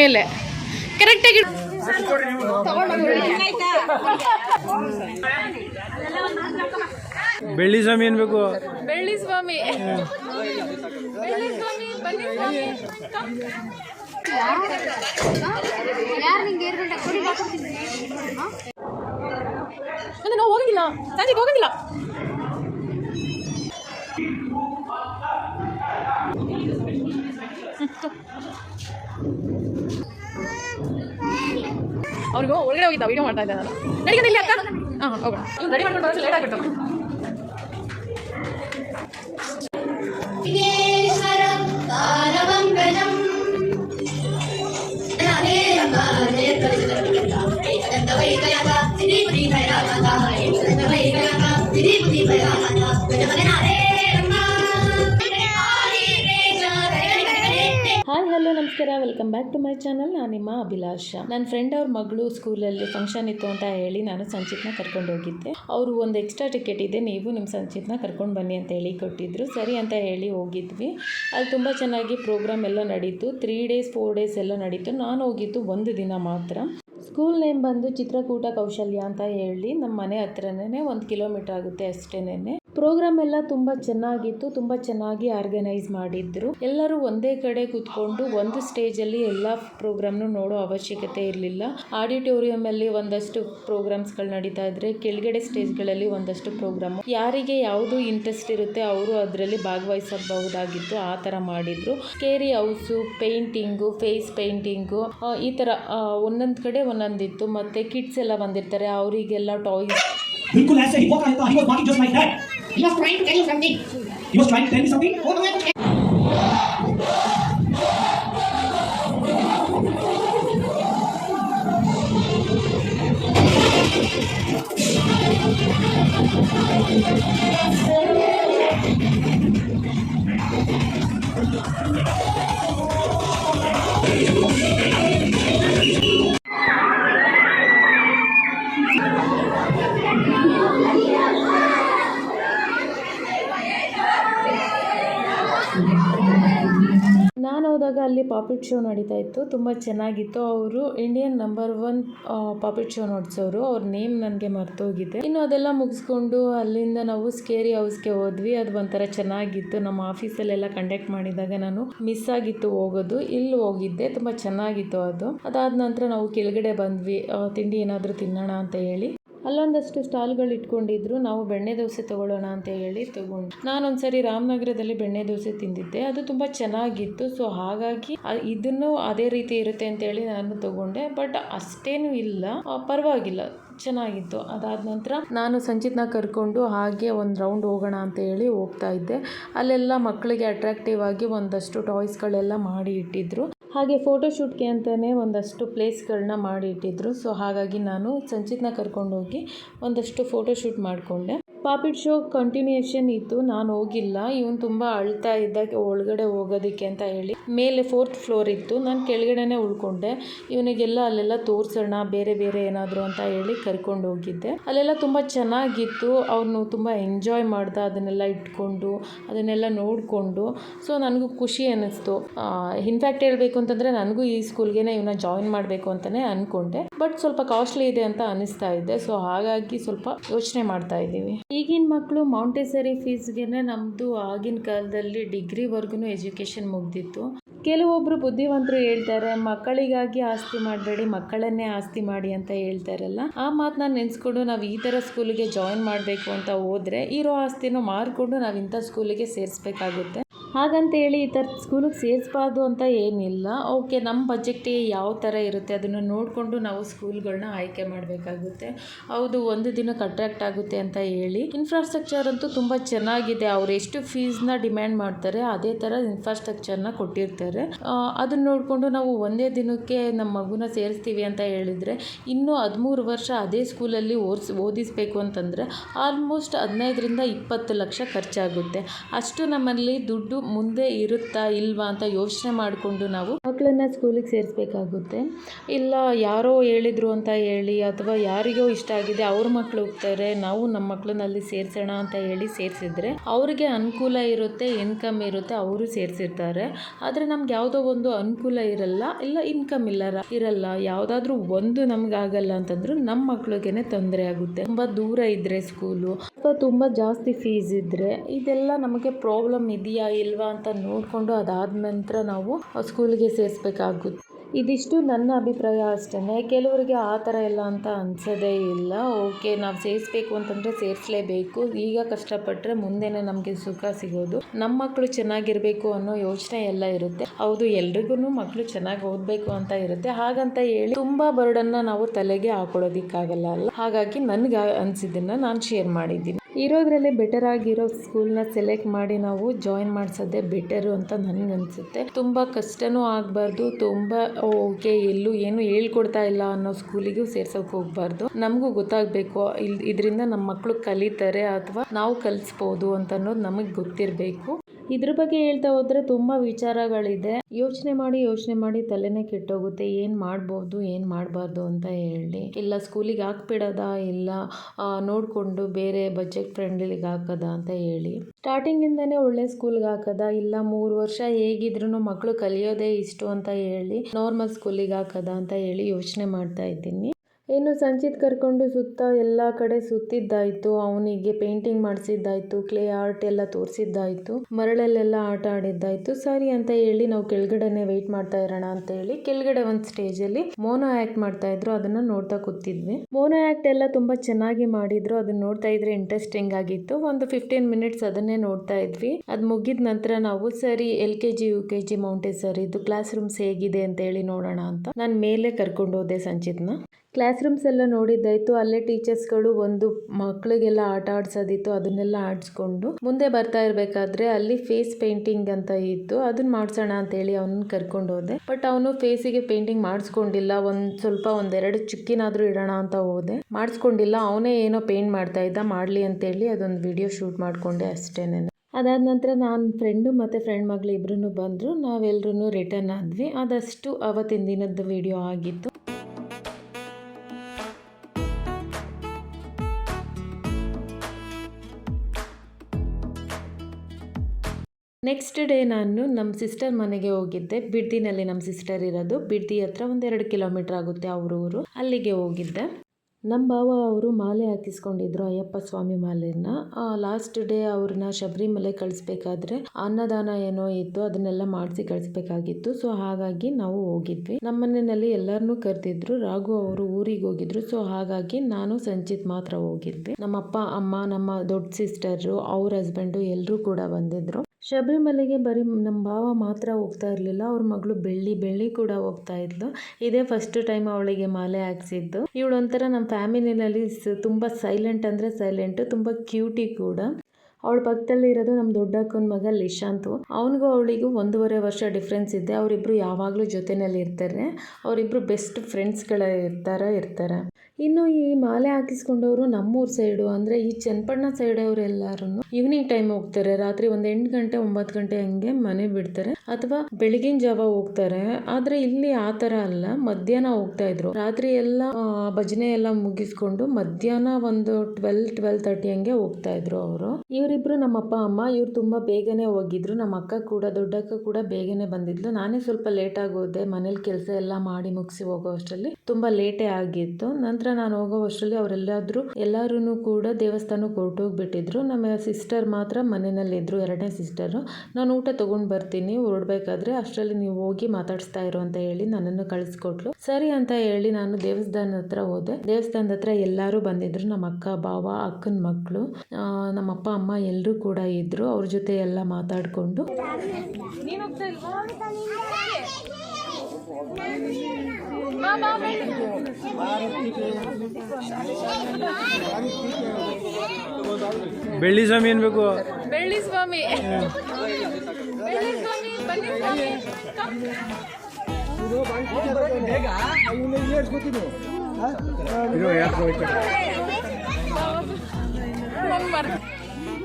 ಮೇಲೆ. ಕರೆಕ್ಟಾಗಿ ಬೆಳ್ಳಿ ಸ್ವಾಮಿ ಏನ್ಬೇಕು ಬೆಳ್ಳಿ ಸ್ವಾಮಿ. ಬೆಳ್ಳಿ ಸ್ವಾಮಿ ಬನ್ನಿ ಸ್ವಾಮಿ. ಅವ್ರಿಗೂ ಒಳಗಡೆ ಹೋಗಿದ್ದ ವಿಡಿಯೋ ಮಾಡ್ತಾ ಇದ್ದೆ ನಾನು ನಡಿಗೆ ಇಲ್ಲಿ ಅಕ್ಕ? ಹಾಂ ಹೋಗೋಣ. ರೆಡಿ ಮಾಡ್ಕೊಂಡು ಲೇಟ್ ಆಗಿಬಿಟ್ಟು ಹಾಯ್, ಹಲೋ, ನಮಸ್ಕಾರ. Welcome back to my channel ನಾನು ನಿಮ್ಮ ಅಭಿಲಾಷ. ನನ್ನ ಫ್ರೆಂಡ್ ಅವ್ರ ಮಗಳು ಸ್ಕೂಲಲ್ಲಿ ಫಂಕ್ಷನ್ ಇತ್ತು ಅಂತ ಹೇಳಿ ನಾನು ಸಂಚಿತ್ನ ಕರ್ಕೊಂಡು ಹೋಗಿದ್ದೆ. ಅವರು ಒಂದು ಎಕ್ಸ್ಟ್ರಾ ಟಿಕೆಟ್ ಇದೆ, ನೀವು ನಿಮ್ಮ ಸಂಚಿತ್ನ ಕರ್ಕೊಂಡು ಬನ್ನಿ ಅಂತ ಹೇಳಿ ಕೊಟ್ಟಿದ್ರು. ಸರಿ ಅಂತ ಹೇಳಿ ಹೋಗಿದ್ವಿ. ಅಲ್ಲಿ ತುಂಬ ಚೆನ್ನಾಗಿ ಪ್ರೋಗ್ರಾಮ್ ಎಲ್ಲ ನಡೀತು. ತ್ರೀ ಡೇಸ್ ಫೋರ್ ಡೇಸ್ ಎಲ್ಲ ನಡೀತು. ನಾನು ಹೋಗಿದ್ದು ಒಂದು ದಿನ ಮಾತ್ರ. ಸ್ಕೂಲ್ ನೇಮ್ ಬಂದು ಚಿತ್ರಕೂಟ ಕೌಶಲ್ಯ ಅಂತ ಹೇಳಿ ನಮ್ಮ ಮನೆ ಹತ್ರನೇ ಒಂದು ಕಿಲೋಮೀಟರ್ ಆಗುತ್ತೆ ಅಷ್ಟೇನೆ ಪ್ರೋಗ್ರಾಮ್ ಎಲ್ಲ ತುಂಬ ಚೆನ್ನಾಗಿತ್ತು, ತುಂಬ ಚೆನ್ನಾಗಿ ಆರ್ಗನೈಸ್ ಮಾಡಿದ್ರು. ಎಲ್ಲರೂ ಒಂದೇ ಕಡೆ ಕೂತ್ಕೊಂಡು ಒಂದು ಸ್ಟೇಜಲ್ಲಿ ಎಲ್ಲ ಪ್ರೋಗ್ರಾಮ್ನು ನೋಡೋ ಅವಶ್ಯಕತೆ ಇರಲಿಲ್ಲ. ಆಡಿಟೋರಿಯಂ ಅಲ್ಲಿ ಒಂದಷ್ಟು ಪ್ರೋಗ್ರಾಮ್ಸ್ಗಳು ನಡೀತಾ ಇದ್ರೆ, ಕೆಳಗಡೆ ಸ್ಟೇಜ್ಗಳಲ್ಲಿ ಒಂದಷ್ಟು ಪ್ರೋಗ್ರಾಮ್ ಯಾರಿಗೆ ಯಾವುದು ಇಂಟ್ರೆಸ್ಟ್ ಇರುತ್ತೆ, ಅವರು ಅದರಲ್ಲಿ ಭಾಗವಹಿಸಬಹುದಾಗಿತ್ತು, ಆ ಥರ ಮಾಡಿದ್ರು. ಕೇರಿ ಹೌಸು ಪೇಂಟಿಂಗು ಫೇಸ್ ಪೇಂಟಿಂಗು ಈ ಥರ ಒಂದೊಂದು ಕಡೆ ಒಂದೊಂದಿತ್ತು. ಮತ್ತೆ ಕಿಡ್ಸ್ ಎಲ್ಲ ಬಂದಿರ್ತಾರೆ, ಅವರಿಗೆಲ್ಲ ಟಾಯ್ಸ್ बिल्कुल ऐसे ही वो कर लेता he. Was walking just like that he was trying to tell you something he was trying to tell me something वो तुम्हें कुछ Thank you. ಪಾಪಿಟ್ ಶೋ ನಡೀತಾ ಇತ್ತು. ತುಂಬ ಚೆನ್ನಾಗಿತ್ತು. ಅವರು Indian number one puppet show ನೋಡ್ಸೋರು. ಅವ್ರ ನೇಮ್ ನನಗೆ ಮರ್ತೋಗಿದೆ. ಇನ್ನು ಅದೆಲ್ಲ ಮುಗಿಸ್ಕೊಂಡು ಅಲ್ಲಿಂದ ನಾವು ಸ್ಕೇರಿ ಹೌಸ್ಗೆ ಹೋದ್ವಿ. ಅದು ಒಂಥರ ಚೆನ್ನಾಗಿತ್ತು. ನಮ್ಮ ಆಫೀಸಲ್ಲೆಲ್ಲ ಕಂಡಕ್ಟ್ ಮಾಡಿದಾಗ ನಾನು ಮಿಸ್ ಆಗಿತ್ತು ಹೋಗೋದು. ಇಲ್ಲಿ ಹೋಗಿದ್ದೆ. ತುಂಬ ಚೆನ್ನಾಗಿತ್ತು ಅದು. ಅದಾದ ನಂತರ ನಾವು ಕೆಳಗಡೆ ಬಂದ್ವಿ. ತಿಂಡಿ ಏನಾದರೂ ತಿನ್ನೋಣ ಅಂತ ಹೇಳಿ. ಅಲ್ಲೊಂದಷ್ಟು ಸ್ಟಾಲ್ಗಳು ಇಟ್ಕೊಂಡಿದ್ರು, ನಾವು ಬೆಣ್ಣೆ ದೋಸೆ ತೊಗೊಳ್ಳೋಣ ಅಂತ ಹೇಳಿ ತಗೊಂಡು. ನಾನೊಂದ್ಸರಿ ರಾಮನಗರದಲ್ಲಿ ಬೆಣ್ಣೆ ದೋಸೆ ತಿಂದಿದ್ದೆ. ಅದು ತುಂಬ ಚೆನ್ನಾಗಿತ್ತು, ಸೊ ಹಾಗಾಗಿ ಇದನ್ನು ಅದೇ ರೀತಿ ಇರುತ್ತೆ ಅಂತ ಹೇಳಿ ನಾನು ತಗೊಂಡೆ. ಬಟ್ ಅಷ್ಟೇನು ಇಲ್ಲ. ಪರವಾಗಿಲ್ಲ. ಚೆನ್ನಾಗಿತ್ತು. ಅದಾದ ನಂತರ ನಾನು ಸಂಚಿತ್ನ ಕರ್ಕೊಂಡು ಹಾಗೆ ಒಂದು ರೌಂಡ್ ಹೋಗೋಣ ಅಂತ ಹೇಳಿ ಹೋಗ್ತಾ ಇದ್ದೆ. ಅಲ್ಲೆಲ್ಲ ಮಕ್ಕಳಿಗೆ ಅಟ್ರಾಕ್ಟಿವ್ ಆಗಿ ಒಂದಷ್ಟು ಟಾಯ್ಸ್ಗಳೆಲ್ಲ ಮಾಡಿ ಇಟ್ಟಿದ್ರು. ಹಾಗೆ ಫೋಟೋಶೂಟ್ಗೆ ಅಂತಲೇ ಒಂದಷ್ಟು ಪ್ಲೇಸ್ಗಳನ್ನ ಮಾಡಿಟ್ಟಿದ್ರು. ಸೊ ಹಾಗಾಗಿ ನಾನು ಸಂಚಿತ್ನ ಕರ್ಕೊಂಡೋಗಿ ಒಂದಷ್ಟು ಫೋಟೋಶೂಟ್ ಮಾಡಿಕೊಂಡೆ. ಪಾಪಿಟ್ ಶೋ ಕಂಟಿನ್ಯೂಯೇಷನ್ ಇತ್ತು, ನಾನು ಹೋಗಿಲ್ಲ. ಇವನು ತುಂಬ ಅಳ್ತಾ ಇದ್ದ ಒಳಗಡೆ ಹೋಗೋದಕ್ಕೆ ಅಂತ ಹೇಳಿ ಮೇಲೆ ಫೋರ್ತ್ ಫ್ಲೋರ್ ಇತ್ತು. ನಾನು ಕೆಳಗಡೆನೇ ಉಳ್ಕೊಂಡೆ. ಇವನಿಗೆಲ್ಲ ಅಲ್ಲೆಲ್ಲ ತೋರಿಸೋಣ, ಬೇರೆ ಬೇರೆ ಏನಾದರೂ ಅಂತ ಹೇಳಿ ಕರ್ಕೊಂಡು ಹೋಗಿದ್ದೆ. ಅಲ್ಲೆಲ್ಲ ತುಂಬ ಚೆನ್ನಾಗಿತ್ತು. ಅವನು ತುಂಬ ಎಂಜಾಯ್ ಮಾಡ್ದ, ಅದನ್ನೆಲ್ಲ ಇಟ್ಕೊಂಡು, ಅದನ್ನೆಲ್ಲ ನೋಡಿಕೊಂಡು. ಸೊ ನನಗೂ ಖುಷಿ ಅನ್ನಿಸ್ತು. ಇನ್ಫ್ಯಾಕ್ಟ್ ಹೇಳಬೇಕು ಅಂತಂದರೆ, ನನಗೂ ಈ ಸ್ಕೂಲ್ಗೆ ಇವನ್ನ ಜಾಯಿನ್ ಮಾಡಬೇಕು ಅಂತಲೇ ಅಂದ್ಕೊಂಡೆ ಬಟ್ ಸ್ವಲ್ಪ ಕಾಸ್ಟ್ಲಿ ಇದೆ ಅಂತ ಅನಿಸ್ತಾ ಇದೆ. ಸೊ ಹಾಗಾಗಿ ಸ್ವಲ್ಪ ಯೋಚನೆ ಮಾಡ್ತಾ ಇದ್ದೀವಿ. ಈಗಿನ ಮಕ್ಕಳು ಮೌಂಟೇಸರಿ ಫೀಸ್ಗೆ ನಮ್ಮದು ಆಗಿನ ಕಾಲದಲ್ಲಿ ಡಿಗ್ರಿವರೆಗೂ ಎಜುಕೇಷನ್ ಮುಗ್ದಿತ್ತು. ಕೆಲವೊಬ್ಬರು ಬುದ್ಧಿವಂತರು ಹೇಳ್ತಾರೆ, ಮಕ್ಕಳಿಗಾಗಿ ಆಸ್ತಿ ಮಾಡಬೇಡಿ, ಮಕ್ಕಳನ್ನೇ ಆಸ್ತಿ ಮಾಡಿ ಅಂತ ಹೇಳ್ತಾರಲ್ಲ. ಆ ಮಾತನ್ನ ನೆನೆಸ್ಕೊಂಡು ನಾವು ಈ ಥರ ಸ್ಕೂಲಿಗೆ ಜಾಯಿನ್ ಮಾಡಬೇಕು ಅಂತ ಹೋದರೆ ಇರೋ ಆಸ್ತಿನೂ ಮಾರಿಕೊಂಡು ನಾವು ಇಂಥ ಸ್ಕೂಲಿಗೆ ಸೇರಿಸ್ಬೇಕಾಗುತ್ತೆ. ಹಾಗಂತ ಹೇಳಿ ಈ ಥರ ಸ್ಕೂಲಿಗೆ ಸೇರಿಸ್ಬಾರ್ದು ಅಂತ ಏನಿಲ್ಲ. ಓಕೆ, ನಮ್ಮ ಬಜೆಟ್ಗೆ ಯಾವ ಥರ ಇರುತ್ತೆ ಅದನ್ನು ನೋಡಿಕೊಂಡು ನಾವು ಸ್ಕೂಲ್ಗಳನ್ನ ಆಯ್ಕೆ ಮಾಡಬೇಕಾಗುತ್ತೆ. ಹೌದು, ಒಂದು ದಿನಕ್ಕೆ ಅಟ್ರಾಕ್ಟ್ ಆಗುತ್ತೆ ಅಂತ ಹೇಳಿ. ಇನ್ಫ್ರಾಸ್ಟ್ರಕ್ಚರ್ ಅಂತೂ ತುಂಬ ಚೆನ್ನಾಗಿದೆ. ಅವ್ರು ಎಷ್ಟು ಫೀಸ್ನ ಡಿಮ್ಯಾಂಡ್ ಮಾಡ್ತಾರೆ, ಅದೇ ಥರ ಇನ್ಫ್ರಾಸ್ಟ್ರಕ್ಚರ್ನ ಕೊಟ್ಟಿರ್ತಾರೆ. ಅದನ್ನು ನೋಡಿಕೊಂಡು ನಾವು ಒಂದೇ ದಿನಕ್ಕೆ ನಮ್ಮ ಮಗುನ ಸೇರಿಸ್ತೀವಿ ಅಂತ ಹೇಳಿದರೆ, ಇನ್ನೂ ಹದಿಮೂರು ವರ್ಷ ಅದೇ ಸ್ಕೂಲಲ್ಲಿ ಓದಿಸ್ ಓದಿಸಬೇಕು ಅಂತಂದರೆ ಆಲ್ಮೋಸ್ಟ್ ಹದಿನೈದರಿಂದ ಇಪ್ಪತ್ತು ಲಕ್ಷ ಖರ್ಚಾಗುತ್ತೆ. ಅಷ್ಟು ನಮ್ಮಲ್ಲಿ ದುಡ್ಡು ಮುಂದೆ ಇರುತ್ತಾ ಇಲ್ವಾ ಅಂತ ಯೋಚನೆ ಮಾಡಿಕೊಂಡು ನಾವು ಮಕ್ಕಳನ್ನ ಸ್ಕೂಲಿಗೆ ಸೇರಿಸ್ಬೇಕಾಗುತ್ತೆ. ಇಲ್ಲ ಯಾರೋ ಹೇಳಿದ್ರು ಅಂತ ಹೇಳಿ ಅಥವಾ ಯಾರಿಗೋ ಇಷ್ಟ ಆಗಿದೆ ಅವ್ರ ಮಕ್ಕಳು ಹೋಗ್ತಾರೆ, ನಾವು ನಮ್ಮ ಮಕ್ಕಳನ್ನಲ್ಲಿ ಸೇರಿಸೋಣ ಅಂತ ಹೇಳಿ ಸೇರಿಸಿದ್ರೆ ಅವ್ರಿಗೆ ಅನುಕೂಲ ಇರುತ್ತೆ ಇನ್ಕಮ್ ಇರುತ್ತೆ, ಅವರು ಸೇರಿಸಿರ್ತಾರೆ. ಆದರೆ ನಮ್ಗೆ ಯಾವುದೋ ಒಂದು ಅನುಕೂಲ ಇರಲ್ಲ, ಇಲ್ಲ ಇನ್ಕಮ್ ಇಲ್ಲ, ಇರಲ್ಲ, ಯಾವುದಾದ್ರೂ ಒಂದು ನಮ್ಗೆ ಆಗಲ್ಲ ಅಂತಂದ್ರೂ ನಮ್ಮ ಮಕ್ಳಿಗೇನೆ ತೊಂದರೆ ಆಗುತ್ತೆ. ತುಂಬ ದೂರ ಇದ್ದರೆ ಸ್ಕೂಲು ಅಥವಾ ತುಂಬ ಜಾಸ್ತಿ ಫೀಸ್ ಇದ್ದರೆ ಇದೆಲ್ಲ ನಮಗೆ ಪ್ರಾಬ್ಲಮ್ ಇದೆಯಾ ಇಲ್ವಾ ಅಂತ ನೋಡಿಕೊಂಡು ಅದಾದ ನಂತರ ನಾವು ಸ್ಕೂಲಿಗೆ ಸೇರಿಸ್ಬೇಕಾಗುತ್ತೆ. ಇದಿಷ್ಟು ನನ್ನ ಅಭಿಪ್ರಾಯ ಅಷ್ಟೇ. ಕೆಲವರಿಗೆ ಆ ಥರ ಇಲ್ಲ ಅಂತ ಅನ್ಸೋದೇ ಇಲ್ಲ. ಓಕೆ, ನಾವು ಸೇರಿಸ್ಬೇಕು ಅಂತಂದರೆ ಸೇರಿಸಲೇಬೇಕು. ಈಗ ಕಷ್ಟಪಟ್ಟರೆ ಮುಂದೆನೆ ನಮಗೆ ಸುಖ ಸಿಗೋದು. ನಮ್ಮ ಮಕ್ಕಳು ಚೆನ್ನಾಗಿರಬೇಕು ಅನ್ನೋ ಯೋಚನೆ ಎಲ್ಲ ಇರುತ್ತೆ. ಹೌದು ಎಲ್ರಿಗೂ ಮಕ್ಕಳು ಚೆನ್ನಾಗಿ ಓದಬೇಕು ಅಂತ ಇರುತ್ತೆ. ಹಾಗಂತ ಹೇಳಿ ತುಂಬ ಬರ್ಡನ್ನ ನಾವು ತಲೆಗೆ ಹಾಕೊಳ್ಳೋದಿಕ್ಕಾಗಲ್ಲ ಅಲ್ಲ? ಹಾಗಾಗಿ ನನಗೆ ಅನಿಸಿದ್ದನ್ನು ನಾನು ಶೇರ್ ಮಾಡಿದ್ದೀನಿ. ಇರೋದ್ರಲ್ಲೇ ಬೆಟರ್ ಆಗಿರೋ ಸ್ಕೂಲ್ನ ಸೆಲೆಕ್ಟ್ ಮಾಡಿ ನಾವು ಜಾಯಿನ್ ಮಾಡಿಸೋದೇ ಬೆಟರು ಅಂತ ನನಗೆ ಅನಿಸುತ್ತೆ. ತುಂಬ ಕಷ್ಟನೂ ಆಗಬಾರ್ದು, ತುಂಬ ಓಕೆ, ಎಲ್ಲೂ ಏನು ಹೇಳ್ಕೊಡ್ತಾ ಇಲ್ಲ ಅನ್ನೋ ಸ್ಕೂಲಿಗೂ ಸೇರ್ಸೋಕೆ ಹೋಗ್ಬಾರ್ದು. ನಮಗೂ ಗೊತ್ತಾಗಬೇಕು ಇಲ್ಲಿ ಇದರಿಂದ ನಮ್ಮ ಮಕ್ಕಳು ಕಲಿತಾರೆ ಅಥವಾ ನಾವು ಕಲಿಸ್ಬೋದು ಅಂತ ಅನ್ನೋದು ನಮಗೆ ಗೊತ್ತಿರಬೇಕು. ಇದ್ರ ಬಗ್ಗೆ ಹೇಳ್ತಾ ಹೋದ್ರೆ ತುಂಬಾ ವಿಚಾರಗಳಿದೆ. ಯೋಚನೆ ಮಾಡಿ ಯೋಚನೆ ಮಾಡಿ ತಲೆನೇ ಕೆಟ್ಟೋಗುತ್ತೆ. ಏನು ಮಾಡ್ಬೋದು, ಏನು ಮಾಡಬಾರ್ದು ಅಂತ ಹೇಳಿ. ಇಲ್ಲ, ಸ್ಕೂಲಿಗೆ ಹಾಕ್ಬಿಡೋದಾ? ಇಲ್ಲ ನೋಡ್ಕೊಂಡು ಬೇರೆ ಬಜೆಟ್ ಫ್ರೆಂಡ್ಲಿಗೆ ಹಾಕದ ಅಂತ ಹೇಳಿ. ಸ್ಟಾರ್ಟಿಂಗ್ ಸ್ಟಾರ್ಟಿಂಗಿಂದನೇ ಒಳ್ಳೆ ಸ್ಕೂಲ್ಗೆ ಹಾಕೋದಾ? ಇಲ್ಲ, ಮೂರು ವರ್ಷ ಹೇಗಿದ್ರು ಮಕ್ಕಳು ಕಲಿಯೋದೇ ಇಷ್ಟು ಅಂತ ಹೇಳಿ, ನಾರ್ಮಲ್ ಸ್ಕೂಲಿಗೆ ಹಾಕೋದಾ ಅಂತ ಹೇಳಿ ಯೋಚನೆ ಮಾಡ್ತಾ ಇದ್ದೀನಿ. ಇನ್ನು ಸಂಚಿತ್ ಕರ್ಕೊಂಡು ಸುತ್ತ ಎಲ್ಲ ಕಡೆ ಸುತ್ತಿದ್ದಾಯಿತು. ಅವನಿಗೆ ಪೇಂಟಿಂಗ್ ಮಾಡಿಸಿದ್ದಾಯಿತು ಕ್ಲೇ ಆರ್ಟ್ ಎಲ್ಲ ತೋರಿಸಿದ್ದಾಯಿತು, ಮರಳಲ್ಲೆಲ್ಲ ಆಟ ಆಡಿದ್ದಾಯಿತು. ಸರಿ ಅಂತ ಹೇಳಿ ನಾವು ಕೆಳಗಡೆನೆ ವೆಯ್ಟ್ ಮಾಡ್ತಾ ಇರೋಣ ಅಂತ ಹೇಳಿ ಕೆಳಗಡೆ ಒಂದು ಸ್ಟೇಜಲ್ಲಿ ಮೋನೋ ಆಕ್ಟ್ ಮಾಡ್ತಾ ಇದ್ರು, ಅದನ್ನ ನೋಡ್ತಾ ಕೂತಿದ್ವಿ. ಮೋನೋ ಆ್ಯಕ್ಟ್ ಎಲ್ಲ ತುಂಬಾ ಚೆನ್ನಾಗಿ ಮಾಡಿದ್ರು, ಅದನ್ನ ನೋಡ್ತಾ ಇದ್ರೆ ಇಂಟ್ರೆಸ್ಟಿಂಗ್ ಆಗಿತ್ತು. ಒಂದು ಫಿಫ್ಟೀನ್ ಮಿನಿಟ್ಸ್ ಅದನ್ನೇ ನೋಡ್ತಾ ಇದ್ವಿ. ಅದು ಮುಗಿದ ನಂತರ ನಾವು, ಸರಿ L K G U K G Montessori ಇದು ಕ್ಲಾಸ್ ರೂಮ್ಸ್ ಹೇಗಿದೆ ಅಂತ ಹೇಳಿ ನೋಡೋಣ ಅಂತ. ನಾನು ಮೇಲೆ ಕರ್ಕೊಂಡು ಹೋದೆ ಸಂಚಿತ್ನ. ಕ್ಲಾಸ್ ರೂಮ್ಸ್ ಎಲ್ಲ ನೋಡಿದ್ದಾಯಿತು. ಅಲ್ಲೇ ಟೀಚರ್ಸ್ಗಳು ಒಂದು ಮಕ್ಕಳಿಗೆಲ್ಲ ಆಟ ಆಡ್ಸೋದಿತ್ತು. ಅದನ್ನೆಲ್ಲ ಆಡಿಸ್ಕೊಂಡು ಮುಂದೆ ಬರ್ತಾ ಇರಬೇಕಾದ್ರೆ ಅಲ್ಲಿ ಫೇಸ್ ಪೇಂಟಿಂಗ್ ಅಂತ ಇತ್ತು. ಅದನ್ನ ಮಾಡ್ಸೋಣ ಅಂತೇಳಿ ಅವನನ್ನ ಕರ್ಕೊಂಡು ಹೋದೆ. ಬಟ್ ಅವನು ಫೇಸಿಗೆ ಪೇಂಟಿಂಗ್ ಮಾಡಿಸ್ಕೊಂಡಿಲ್ಲ. ಒಂದು ಸ್ವಲ್ಪ ಒಂದೆರಡು ಚುಕ್ಕಿನಾದರೂ ಇಡೋಣ ಅಂತ ಹೋದೆ. ಮಾಡಿಸ್ಕೊಂಡಿಲ್ಲ. ಅವನೇ ಏನೋ ಪೇಂಟ್ ಮಾಡ್ತಾ ಇದ್ದ. ಮಾಡಲಿ ಅಂತೇಳಿ ಅದೊಂದು ವಿಡಿಯೋ ಶೂಟ್ ಮಾಡಿಕೊಂಡೆ ಅಷ್ಟೇನೆ. ಅದಾದ ನಂತರ ನಾನು ಫ್ರೆಂಡು ಮತ್ತು ಫ್ರೆಂಡ್ ಮಗಳು ಇಬ್ಬರೂ ಬಂದರು. ನಾವೆಲ್ಲರೂ ರಿಟರ್ನ್ ಆದ್ವಿ. ಅದಷ್ಟು ಅವತ್ತಿನ ದಿನದ ವಿಡಿಯೋ ಆಗಿತ್ತು. ನೆಕ್ಸ್ಟ್ ಡೇ ನಾನು ನಮ್ಮ ಸಿಸ್ಟರ್ ಮನೆಗೆ ಹೋಗಿದ್ದೆ. ಬಿಡ್ದಿನಲ್ಲಿ ನಮ್ಮ ಸಿಸ್ಟರ್ ಇರೋದು. ಬಿಡ್ದಿ ಹತ್ರ ಒಂದೆರಡು ಕಿಲೋಮೀಟರ್ ಆಗುತ್ತೆ ಅವ್ರ ಊರು. ಅಲ್ಲಿಗೆ ಹೋಗಿದ್ದೆ. ನಮ್ಮ ಭಾವ ಅವರು ಮಾಲೆ ಹಾಕಿಸ್ಕೊಂಡಿದ್ರು ಅಯ್ಯಪ್ಪ ಸ್ವಾಮಿ ಮಾಲೆನ. ಲಾಸ್ಟ್ ಡೇ ಅವ್ರನ್ನ ಶಬರಿಮಲೆ ಕಳಿಸ್ಬೇಕಾದ್ರೆ ಅನ್ನದಾನ ಏನೋ ಇತ್ತು, ಅದನ್ನೆಲ್ಲ ಮಾಡಿಸಿ ಕಳಿಸ್ಬೇಕಾಗಿತ್ತು. ಸೊ ಹಾಗಾಗಿ ನಾವು ಹೋಗಿದ್ವಿ. ನಮ್ಮ ಮನೆಯಲ್ಲಿ ಎಲ್ಲರನ್ನೂ ಕರೆದಿದ್ರು. ರಾಘು ಅವರು ಊರಿಗೆ ಹೋಗಿದ್ರು. ಸೊ ಹಾಗಾಗಿ ನಾನು ಸಂಚಿತ್ ಮಾತ್ರ ಹೋಗಿದ್ವಿ. ನಮ್ಮ ಅಪ್ಪ ಅಮ್ಮ, ನಮ್ಮ ದೊಡ್ಡ ಸಿಸ್ಟರು ಅವ್ರ ಹಸ್ಬೆಂಡು ಎಲ್ಲರೂ ಕೂಡ ಬಂದಿದ್ರು. ಶಬರಿಮಲೆಗೆ ಬರೀ ನಮ್ಮ ಭಾವ ಮಾತ್ರ ಹೋಗ್ತಾ ಇರಲಿಲ್ಲ, ಅವ್ರ ಮಗಳು ಬೆಳ್ಳಿ ಬೆಳ್ಳಿ ಕೂಡ ಹೋಗ್ತಾ ಇದ್ಲು. ಇದೇ ಫಸ್ಟ್ ಟೈಮ್ ಅವಳಿಗೆ ಮಾಲೆ ಹಾಕ್ಸಿದ್ದು. ಇವಳೊಂಥರ ನಮ್ಮ ಫ್ಯಾಮಿಲಿನಲ್ಲಿ ತುಂಬ ಸೈಲೆಂಟ್ ಅಂದರೆ ಸೈಲೆಂಟು ತುಂಬ ಕ್ಯೂಟಿ ಕೂಡ. ಅವಳ ಪಕ್ಕದಲ್ಲಿ ಇರೋದು ನಮ್ಮ ದೊಡ್ಡಕ್ಕನ ಮಗ ಲಿಶಾಂತು. ಅವನಿಗೂ ಅವಳಿಗೂ ಒಂದೂವರೆ ವರ್ಷ ಡಿಫ್ರೆನ್ಸ್ ಇದೆ. ಅವರಿಬ್ಬರು ಯಾವಾಗಲೂ ಜೊತೆಯಲ್ಲಿ ಇರ್ತಾರೆ. ಅವರಿಬ್ಬರು ಬೆಸ್ಟ್ ಫ್ರೆಂಡ್ಸ್ಗಳ ಇರ್ತಾರ ಇರ್ತಾರೆ. ಇನ್ನು ಈ ಮಾಲೆ ಹಾಕಿಸ್ಕೊಂಡವರು ನಮ್ಮೂರ ಸೈಡು ಅಂದರೆ ಈ ಚನ್ನಪಟ್ಟಣ ಸೈಡವರೆಲ್ಲರೂ ಈವ್ನಿಂಗ್ ಟೈಮ್ ಹೋಗ್ತಾರೆ. ರಾತ್ರಿ ಒಂದು ಎಂಟು ಗಂಟೆ, ಒಂಬತ್ತು ಗಂಟೆ ಹಂಗೆ ಮನೆ ಬಿಡ್ತಾರೆ. ಅಥವಾ ಬೆಳಗಿನ ಜಾವ ಹೋಗ್ತಾರೆ. ಆದರೆ ಇಲ್ಲಿ ಆ ಥರ ಅಲ್ಲ. ಮಧ್ಯಾಹ್ನ ಹೋಗ್ತಾ ಇದ್ರು. ರಾತ್ರಿ ಎಲ್ಲ ಭಜನೆ ಎಲ್ಲ ಮುಗಿಸ್ಕೊಂಡು ಮಧ್ಯಾಹ್ನ ಒಂದು ಟ್ವೆಲ್ ಟ್ವೆಲ್ ತರ್ಟಿ ಹಂಗೆ ಹೋಗ್ತಾ ಇದ್ರು ಅವರು. ಇವರಿಬ್ರು ನಮ್ಮ ಅಪ್ಪ ಅಮ್ಮ ಇವ್ರು ತುಂಬ ಬೇಗನೆ ಹೋಗಿದ್ರು. ನಮ್ಮ ಅಕ್ಕ ಕೂಡ ದೊಡ್ಡಕ್ಕ ಕೂಡ ಬೇಗನೆ ಬಂದಿದ್ಲು. ನಾನೇ ಸ್ವಲ್ಪ ಲೇಟಾಗಿ ಹೋದೆ ಮನೇಲಿ ಕೆಲಸ ಎಲ್ಲ ಮಾಡಿ ಮುಗಿಸಿ ಹೋಗೋ ಅಷ್ಟರಲ್ಲಿ ತುಂಬ ಲೇಟೇ ಆಗಿತ್ತು. ನಂತರ ನಾನು ಹೋಗೋ ಅಷ್ಟರಲ್ಲಿ ಅವರೆಲ್ಲಾದ್ರೂ ಎಲ್ಲರೂ ಕೂಡ ದೇವಸ್ಥಾನಕ್ಕೆ ಹೊರಟೋಗ್ಬಿಟ್ಟಿದ್ರು. ನಮ್ಮ ಸಿಸ್ಟರ್ ಮಾತ್ರ ಮನೆಯಲ್ಲಿದ್ದರು ಎರಡನೇ ಸಿಸ್ಟರು ನಾನು ಊಟ ತೊಗೊಂಡು ಬರ್ತೀನಿ, ಹೊರಡ್ಬೇಕಾದ್ರೆ ಅಷ್ಟರಲ್ಲಿ ನೀವು ಹೋಗಿ ಮಾತಾಡಿಸ್ತಾ ಇರೋ ಅಂತ ಹೇಳಿ ನನ್ನನ್ನು ಕಳಿಸ್ಕೊಟ್ಲು. ಸರಿ ಅಂತ ಹೇಳಿ ನಾನು ದೇವಸ್ಥಾನದ ಹತ್ರ ಹೋದೆ. ದೇವಸ್ಥಾನದ ಹತ್ರ ಎಲ್ಲರೂ ಬಂದಿದ್ರು. ನಮ್ಮ ಅಕ್ಕ, ಬಾವ, ಅಕ್ಕನ ಮಕ್ಕಳು ನಮ್ಮ ಅಪ್ಪ ಅಮ್ಮ ಎಲ್ಲರೂ ಕೂಡ ಇದ್ದರು ಅವ್ರ ಜೊತೆ ಎಲ್ಲ ಮಾತಾಡಿಕೊಂಡು ಬೆಳ್ಳಿ ಸ್ವಾಮಿ ಏನ್ಬೇಕು ಬೆಳ್ಳಿ ಸ್ವಾಮಿ ಬೆಳ್ಳಿ ಸ್ವಾಮಿ ಬನ್ನಿ ಸ್ವಾಮಿ Come. ಇದು ಯಾಕೆ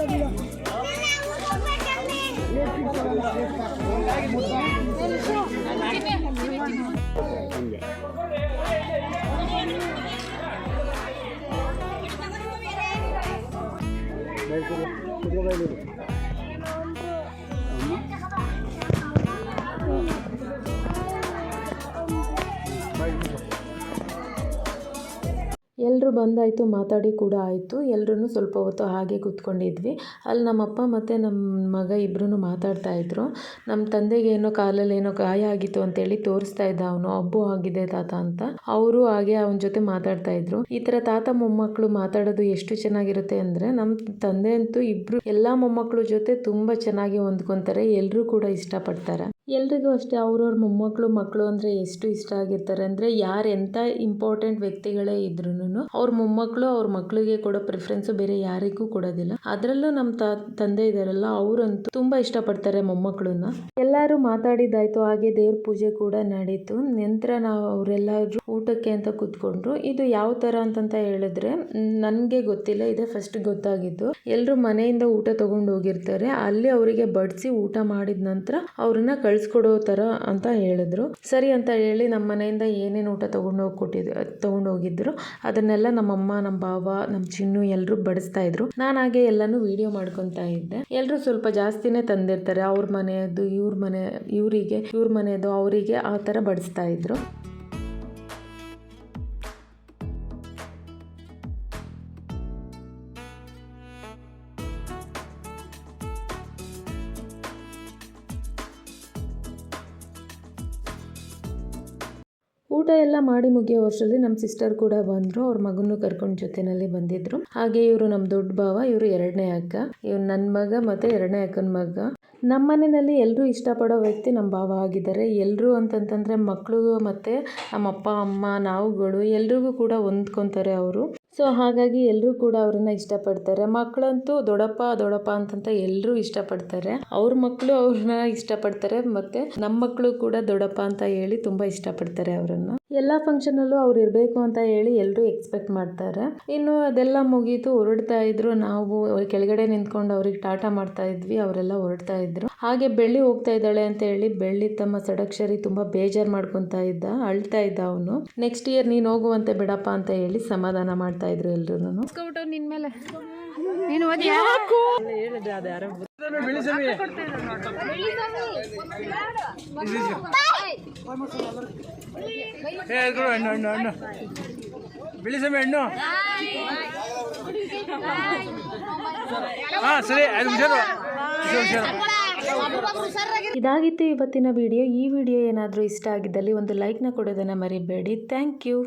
ಮಾಡ್- ನೋಡ್ರಿ ಎಲ್ಲರೂ ಬಂದಾಯಿತು, ಮಾತಾಡಿ ಕೂಡ ಆಯಿತು. ಎಲ್ಲರೂ ಸ್ವಲ್ಪ ಹೊತ್ತು ಹಾಗೆ ಕೂತ್ಕೊಂಡಿದ್ವಿ. ಅಲ್ಲಿ ನಮ್ಮಪ್ಪ ಮತ್ತು ನಮ್ಮ ಮಗ ಇಬ್ಬರೂ ಮಾತಾಡ್ತಾ ಇದ್ರು. ನಮ್ಮ ತಂದೆಗೆ ಏನೋ ಕಾಲಲ್ಲಿ ಏನೋ ಗಾಯ ಆಗಿತ್ತು ಅಂತೇಳಿ ತೋರಿಸ್ತಾ ಇದ್ದ ಅವನು. ಅಬ್ಬು, ಆಗಿದೆ ತಾತ ಅಂತ. ಅವರು ಹಾಗೆ ಅವನ ಜೊತೆ ಮಾತಾಡ್ತಾ ಇದ್ರು. ಈ ಥರ ತಾತ ಮೊಮ್ಮಕ್ಕಳು ಮಾತಾಡೋದು ಎಷ್ಟು ಚೆನ್ನಾಗಿರುತ್ತೆ ಅಂದರೆ ನಮ್ಮ ತಂದೆ ಅಂತೂ ಇಬ್ಬರು ಎಲ್ಲ ಮೊಮ್ಮಕ್ಕಳು ಜೊತೆ ತುಂಬ ಚೆನ್ನಾಗಿ ಹೊಂದ್ಕೊತಾರೆ. ಎಲ್ಲರೂ ಕೂಡ ಇಷ್ಟಪಡ್ತಾರೆ. ಎಲ್ರಿಗೂ ಅಷ್ಟೇ, ಅವ್ರವ್ರ ಮೊಮ್ಮಕ್ಕಳು, ಮಕ್ಕಳು ಅಂದರೆ ಎಷ್ಟು ಇಷ್ಟ ಆಗಿರ್ತಾರೆ ಅಂದರೆ ಯಾರು ಎಂಥ ಇಂಪಾರ್ಟೆಂಟ್ ವ್ಯಕ್ತಿಗಳೇ ಇದ್ರೂ ಅವ್ರ ಮೊಮ್ಮಕ್ಕಳು ಅವ್ರ ಮಕ್ಕಳಿಗೆ ಕೊಡೋ ಪ್ರಿಫರೆನ್ಸ್ ಬೇರೆ ಯಾರಿಗೂ ಕೊಡೋದಿಲ್ಲ. ಅದರಲ್ಲೂ ನಮ್ಮ ತ, ತಂದೆ ಇದ್ದಾರಲ್ಲ ಅವರಂತೂ ತುಂಬ ಇಷ್ಟಪಡ್ತಾರೆ ಮೊಮ್ಮಕ್ಕಳನ್ನ ಎಲ್ಲರೂ ಮಾತಾಡಿದ್ದಾಯ್ತು, ಹಾಗೆ ದೇವ್ರ ಪೂಜೆ ಕೂಡ ನಡೀತು. ನಂತರ ನಾವು ಅವರೆಲ್ಲರೂ ಊಟಕ್ಕೆ ಅಂತ ಕೂತ್ಕೊಂಡ್ರು. ಇದು ಯಾವ ಥರ ಅಂತಂತ ಹೇಳಿದ್ರೆ, ನನಗೆ ಗೊತ್ತಿಲ್ಲ, ಇದೇ ಫಸ್ಟ್ ಗೊತ್ತಾಗಿದ್ದು. ಎಲ್ಲರೂ ಮನೆಯಿಂದ ಊಟ ತಗೊಂಡು ಹೋಗಿರ್ತಾರೆ. ಅಲ್ಲಿ ಅವರಿಗೆ ಬಡಿಸಿ ಊಟ ಮಾಡಿದ ನಂತರ ಅವ್ರನ್ನ ಕಳ್ಸಿಕೊಡೋ ಥರ ಅಂತ ಹೇಳಿದ್ರು. ಸರಿ ಅಂತ ಹೇಳಿ ನಮ್ಮ ಮನೆಯಿಂದ ಏನೇನು ಊಟ ತಗೊಂಡು ಹೋಗಿ ಕೊಟ್ಟಿದ್ರು ತಗೊಂಡು ಹೋಗಿದ್ರು. ಅದನ್ನೆಲ್ಲ ನಮ್ಮಮ್ಮ ನಮ್ಮ ಬಾವ ನಮ್ಮ ಚಿನ್ನು ಎಲ್ಲರೂ ಬಡಿಸ್ತಾ ಇದ್ರು. ನಾನು ಹಾಗೆ ಎಲ್ಲಾನು ವಿಡಿಯೋ ಮಾಡ್ಕೊತಾ ಇದ್ದೆ. ಎಲ್ಲರೂ ಸ್ವಲ್ಪ ಜಾಸ್ತಿನೇ ತಂದಿರ್ತಾರೆ. ಅವ್ರ ಮನೆಯದು ಇವ್ರ ಮನೆ, ಇವರಿಗೆ, ಇವ್ರ ಮನೆಯದು, ಅವರಿಗೆ ಆ ಥರ ಬಡಿಸ್ತಾ ಇದ್ರು. ಎಲ್ಲ ಮಾಡಿ ಮುಗಿಯೋ ವರ್ಷದಲ್ಲಿ ನಮ್ಮ ಸಿಸ್ಟರ್ ಕೂಡ ಬಂದರು, ಅವ್ರ ಮಗನೂ ಕರ್ಕೊಂಡು ಜೊತೆನಲ್ಲಿ ಬಂದಿದ್ರು. ಹಾಗೆ ಇವರು ನಮ್ಮ ದೊಡ್ಡ ಭಾವ, ಇವರು ಎರಡನೇ ಅಕ್ಕ. ಇವ್ರು ನನ್ನ ಮಗ ಮತ್ತು ಎರಡನೇ ಅಕ್ಕನ ಮಗ. ನಮ್ಮ ಮನೆಯಲ್ಲಿ ಎಲ್ಲರೂ ಇಷ್ಟಪಡೋ ವ್ಯಕ್ತಿ ನಮ್ಮ ಭಾವ ಆಗಿದ್ದಾರೆ. ಎಲ್ಲರೂ ಅಂತಂತಂದರೆ ಮಕ್ಕಳು ಮತ್ತು ನಮ್ಮ ಅಪ್ಪ, ಅಮ್ಮ, ನಾವುಗಳು ಎಲ್ರಿಗೂ ಕೂಡ ಹೊಂದ್ಕೊತಾರೆ ಅವರು. ಸೊ ಹಾಗಾಗಿ ಎಲ್ಲರೂ ಕೂಡ ಅವ್ರನ್ನ ಇಷ್ಟಪಡ್ತಾರೆ. ಮಕ್ಕಳಂತೂ ದೊಡ್ಡಪ್ಪ ದೊಡ್ಡಪ್ಪ ಅಂತಂತ ಎಲ್ಲರೂ ಇಷ್ಟಪಡ್ತಾರೆ. ಅವ್ರ ಮಕ್ಕಳು ಅವ್ರನ್ನ ಇಷ್ಟಪಡ್ತಾರೆ, ಮತ್ತು ನಮ್ಮ ಮಕ್ಕಳು ಕೂಡ ದೊಡ್ಡಪ್ಪ ಅಂತ ಹೇಳಿ ತುಂಬ ಇಷ್ಟಪಡ್ತಾರೆ ಅವರನ್ನು. ಎಲ್ಲ ಫಂಕ್ಷನಲ್ಲೂ ಅವ್ರು ಇರಬೇಕು ಅಂತ ಹೇಳಿ ಎಲ್ಲರೂ ಎಕ್ಸ್ಪೆಕ್ಟ್ ಮಾಡ್ತಾರೆ. ಇನ್ನು ಅದೆಲ್ಲ ಮುಗೀತು ಹೊರಡ್ತಾ ಇದ್ರು. ನಾವು ಕೆಳಗಡೆ ನಿಂತ್ಕೊಂಡು ಅವ್ರಿಗೆ ಟಾಟಾ ಮಾಡ್ತಾ ಇದ್ವಿ ಅವರೆಲ್ಲ ಹೊರಡ್ತಾ ಇದ್ರು. ಹಾಗೆ ಬೆಳ್ಳಿ ಹೋಗ್ತಾ ಇದ್ದಾಳೆ ಅಂತ ಹೇಳಿ ಬೆಳ್ಳಿ ತಮ್ಮ ಸಡಕ್ಷರಿ ತುಂಬಾ ಬೇಜಾರು ಮಾಡ್ಕೊತಾ ಇದ್ದ ಅಳ್ತಾ ಇದ್ದ ಅವನು. ನೆಕ್ಸ್ಟ್ ಇಯರ್ ನೀನು ಹೋಗುವಂತೆ ಬಿಡಪ್ಪ ಅಂತ ಹೇಳಿ ಸಮಾಧಾನ ಮಾಡ್ತಾ ಇದ್ರು ಎಲ್ರು ಮೇಲೆ. ಓದಿಯಾ ಬಿಳಿ ಸಮಿ ಏ ಕೊಡು, ಹಣ್ಣು ಹಣ್ಣು ಸರಿ ಅದು ಹುಷಾರು ಇದಾಗಿತ್ತು ಇವತ್ತಿನ ವಿಡಿಯೋ. ಈ ವಿಡಿಯೋ ಏನಾದರೂ ಇಷ್ಟ ಆಗಿದ್ದಲ್ಲಿ ಒಂದು ಲೈಕ್ನ ಕೊಡೋದನ್ನು ಮರಿಬೇಡಿ. Thank you.